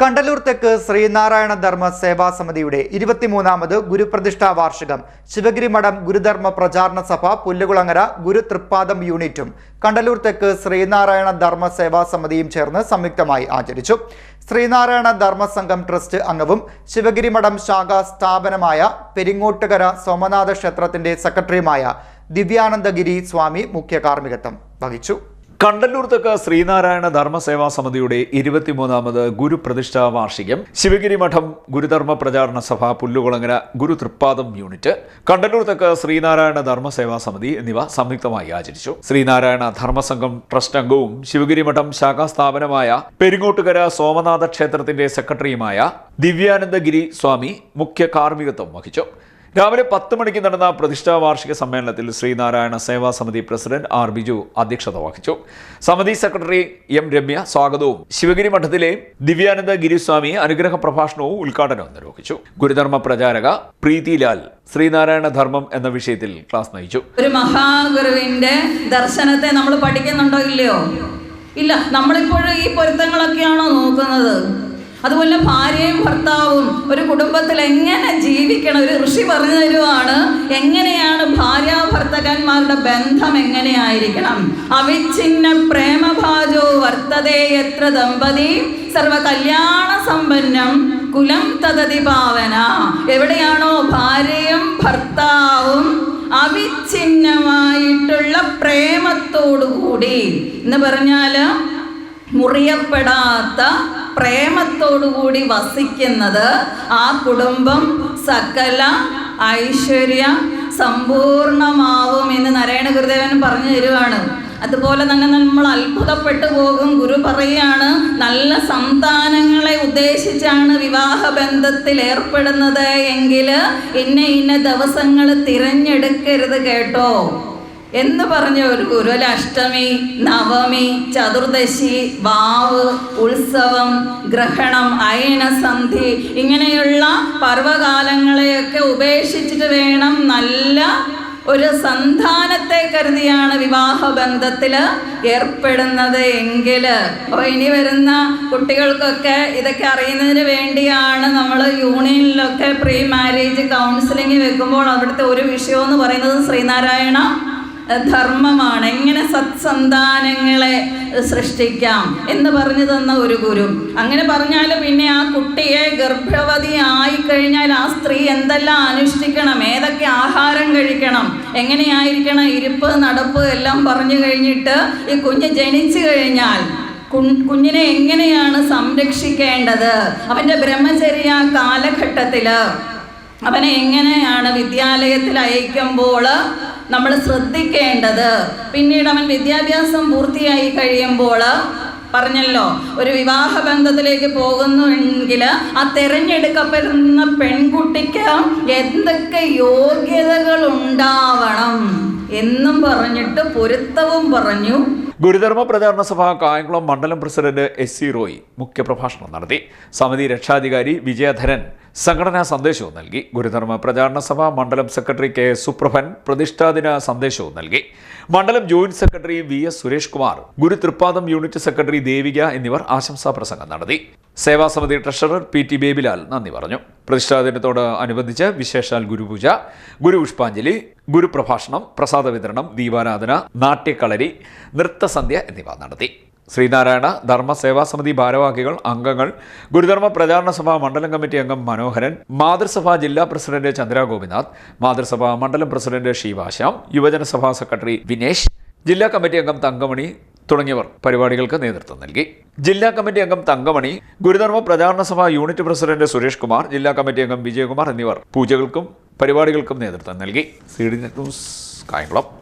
കണ്ടലൂർ തെക്ക് ശ്രീനാരായണ ധർമ്മ സേവാ സമിതിയുടെ ഇരുപത്തിമൂന്നാമത് ഗുരുപ്രതിഷ്ഠാ വാർഷികം ശിവഗിരി മഠം ഗുരുധർമ്മ പ്രചാരണ സഭ പുല്ലുകുളങ്ങര ഗുരു തൃപ്പാദം യൂണിറ്റും കണ്ടലൂർ തെക്ക് ശ്രീനാരായണ ധർമ്മ സേവാ സമിതിയും ചേർന്ന് സംയുക്തമായി ആചരിച്ചു. ശ്രീനാരായണ ധർമ്മ സംഘം ട്രസ്റ്റ് അംഗവും ശിവഗിരി മഠം ശാഖ സ്ഥാപനമായ പെരിങ്ങോട്ടുകര സോമനാഥ ക്ഷേത്രത്തിന്റെ സെക്രട്ടറിയുമായ ദിവ്യാനന്ദഗിരി സ്വാമി മുഖ്യ കാർമ്മികത്വം വഹിച്ചു. കണ്ടല്ലൂർ തെക്ക് ശ്രീനാരായണ ധർമ്മസേവാ സമിതിയുടെ ഇരുപത്തിമൂന്നാമത് ഗുരുപ്രതിഷ്ഠാ വാർഷികം ശിവഗിരി മഠം ഗുരുധർമ്മ പ്രചാരണ സഭ പുല്ലുകുളങ്ങര ഗുരു തൃപ്പാദം യൂണിറ്റ് കണ്ടല്ലൂർത്തക്ക് ശ്രീനാരായണ ധർമ്മസേവാ സമിതി എന്നിവ സംയുക്തമായി ആചരിച്ചു. ശ്രീനാരായണ ധർമ്മസംഘം ട്രസ്റ്റ് അംഗവും ശിവഗിരി മഠം ശാഖാ സ്ഥാപനമായ പെരിങ്ങോട്ടുകര സോമനാഥ ക്ഷേത്രത്തിന്റെ സെക്രട്ടറിയുമായ ദിവ്യാനന്ദഗിരി സ്വാമി മുഖ്യ കാർമ്മികത്വം വഹിച്ചു. രാവിലെ പത്ത് മണിക്ക് നടന്ന പ്രതിഷ്ഠാ വാർഷിക സമ്മേളനത്തിൽ ശ്രീനാരായണ സേവാ സമിതി പ്രസിഡന്റ് ആർ ബിജു അധ്യക്ഷത വഹിച്ചു. സമിതി സെക്രട്ടറി എം രമ്യ സ്വാഗതവും ശിവഗിരി മഠത്തിലെ ദിവ്യാനന്ദ ഗിരിസ്വാമി അനുഗ്രഹ പ്രഭാഷണവും ഉദ്ഘാടനവും നിർവഹിച്ചു. ഗുരുധർമ്മ പ്രചാരക പ്രീതിലാൽ ശ്രീനാരായണ ധർമ്മം എന്ന വിഷയത്തിൽ ക്ലാസ് നയിച്ചു. ഒരു മഹാഗുരുവിന്റെ ദർശനത്തെ നമ്മൾ പഠിക്കുന്നുണ്ടോ ഇല്ലയോ? ഇല്ല. നമ്മളിപ്പോഴും ഈ പൊരുത്തങ്ങളൊക്കെയാണോ നോക്കുന്നത്? അതുപോലെ ഭാര്യയും ഭർത്താവും ഒരു കുടുംബത്തിൽ എങ്ങനെ ജീവിക്കണം? ഒരു ഋഷി പറഞ്ഞു തരുവാണ് എങ്ങനെയാണ് ഭാര്യ ഭർത്തകന്മാരുടെ ബന്ധം എങ്ങനെയായിരിക്കണം? അവിഛിന്ന പ്രേമഭാജോ വർത്തതേ എത്ര ദമ്പതി? സർവ കല്യാണ സമ്പന്നം കുലം തതതി പാവന. എവിടെയാണോ ഭാര്യയും ഭർത്താവും അവിഛിന്നമായിട്ടുള്ള പ്രേമത്തോടുകൂടി. എന്ന് പറഞ്ഞാൽ മുറിയപ്പെടാത്ത പ്രേമത്തോടുകൂടി വസിക്കുന്നത് ആ കുടുംബം സകല ഐശ്വര്യ സമ്പൂർണമാവും എന്ന് നാരായണ ഗുരുദേവൻ പറഞ്ഞു തരുവാണ്. അതുപോലെ തന്നെ നമ്മൾ അത്ഭുതപ്പെട്ടു പോകും. ഗുരു പറയാണ് നല്ല സന്താനങ്ങളെ ഉദ്ദേശിച്ചാണ് വിവാഹ ബന്ധത്തിൽ ഏർപ്പെടുന്നത് എങ്കിൽ ഇന്ന ഇന്ന ദിവസങ്ങൾ തിരഞ്ഞെടുക്കരുത് കേട്ടോ. എന്ന് പറഞ്ഞ ഒരു ഗുരുവലഷ്ടമി നവമി ചതുർദശി വാവ് ഉത്സവം ഗ്രഹണം അയനസന്ധി ഇങ്ങനെയുള്ള പർവകാലങ്ങളെയൊക്കെ ഉപേക്ഷിച്ചിട്ട് വേണം നല്ല ഒരു സന്താനത്തെ കരുതിയാണ് വിവാഹ ബന്ധത്തിൽ ഏർപ്പെടുന്നത് എങ്കിൽ അപ്പോൾ ഇനി വരുന്ന കുട്ടികൾക്കൊക്കെ ഇതൊക്കെ അറിയുന്നതിന് വേണ്ടിയാണ് നമ്മൾ യൂണിയനിലൊക്കെ പ്രീ മാരേജ് കൗൺസിലിംഗ് വെക്കുമ്പോൾ അവിടുത്തെ ഒരു വിഷയം എന്ന് പറയുന്നത് ശ്രീനാരായണ ധർമ്മമാണ്. എങ്ങനെ സത്സന്താനങ്ങളെ സൃഷ്ടിക്കാം എന്ന് പറഞ്ഞു തന്ന ഒരു ഗുരു. അങ്ങനെ പറഞ്ഞാൽ പിന്നെ ആ കുട്ടിയെ ഗർഭവതി ആയിക്കഴിഞ്ഞാൽ ആ സ്ത്രീ എന്തെല്ലാം അനുഷ്ഠിക്കണം? ഏതൊക്കെ ആഹാരം കഴിക്കണം? എങ്ങനെയായിരിക്കണം ഇരിപ്പ് നടപ്പ് എല്ലാം പറഞ്ഞു കഴിഞ്ഞിട്ട് ഈ കുഞ്ഞ് ജനിച്ചു കഴിഞ്ഞാൽ കുഞ്ഞിനെ എങ്ങനെയാണ് സംരക്ഷിക്കേണ്ടത്? അവന്റെ ബ്രഹ്മചര്യ കാലഘട്ടത്തിൽ അവനെ എങ്ങനെയാണ് വിദ്യാലയത്തിൽ അയക്കുമ്പോൾ നമ്മൾ ശ്രദ്ധിക്കേണ്ടത്. പിന്നീട് അവൻ വിദ്യാഭ്യാസം പൂർത്തിയായി കഴിയുമ്പോൾ പറഞ്ഞല്ലോ ഒരു വിവാഹ ബന്ധത്തിലേക്ക് പോകുന്നുവെങ്കിൽ ആ തിരഞ്ഞെടുക്കപ്പെടുന്ന പെൺകുട്ടിക്ക് എന്തൊക്കെ യോഗ്യതകൾ ഉണ്ടാവണം എന്നും പറഞ്ഞിട്ട് പൊരുത്തവും പറഞ്ഞു. ഗുരുധർമ്മ പ്രചാരണ സഭ കായംകുളം മണ്ഡലം പ്രസിഡന്റ് എസ് സി റോയ് മുഖ്യപ്രഭാഷണം നടത്തി. സമിതി രക്ഷാധികാരി വിജയധരൻ സംഘടനാ സന്ദേശവും നൽകി. ഗുരുധർമ്മ പ്രചാരണ സഭ മണ്ഡലം സെക്രട്ടറി കെ സുപ്രഭൻ പ്രതിഷ്ഠാദിന സന്ദേശവും നൽകി. മണ്ഡലം joint secretary V S Suresh Kumar Guru Thrippadam unit secretary Devika എന്നിവർ ആശംസാ പ്രസംഗം നടത്തി. സേവാസമിതി ട്രഷറർ പി ടി ബേബിലാൽ നന്ദി പറഞ്ഞു. പ്രതിഷ്ഠാ ദിനത്തോട് അനുബന്ധിച്ച് വിശേഷാൽ ഗുരുപൂജ ഗുരു പുഷ്പാഞ്ജലി ഗുരുപ്രഭാഷണം പ്രസാദ വിതരണം ദീപാരാധന നാട്യക്കളരി നൃത്തസന്ധ്യ എന്നിവ നടത്തി. ശ്രീനാരായണ ധർമ്മ സേവാ സമിതി ഭാരവാഹികൾ അംഗങ്ങൾ ഗുരുധർമ്മ പ്രചാരണ സഭ മണ്ഡലം കമ്മിറ്റി അംഗം മനോഹരൻ മാതൃസഭാ ജില്ലാ പ്രസിഡന്റ് ചന്ദ്ര ഗോപിനാഥ് മാതൃസഭാ മണ്ഡലം പ്രസിഡന്റ് ശിവാശ്യാം യുവജന സഭാ സെക്രട്ടറി വിനേഷ് ജില്ലാ കമ്മിറ്റി അംഗം തങ്കമണി തുടങ്ങിയവർ പരിപാടികൾക്ക് നേതൃത്വം നൽകി. ജില്ലാ കമ്മിറ്റി അംഗം തങ്കമണി ഗുരുധർമ്മ പ്രചാരണ സഭ യൂണിറ്റ് പ്രസിഡന്റ് സുരേഷ് കുമാർ ജില്ലാ കമ്മിറ്റി അംഗം വിജയകുമാർ എന്നിവർ പൂജകൾക്കും പരിപാടികൾക്കും നേതൃത്വം നൽകി. C D news Kayamkulam.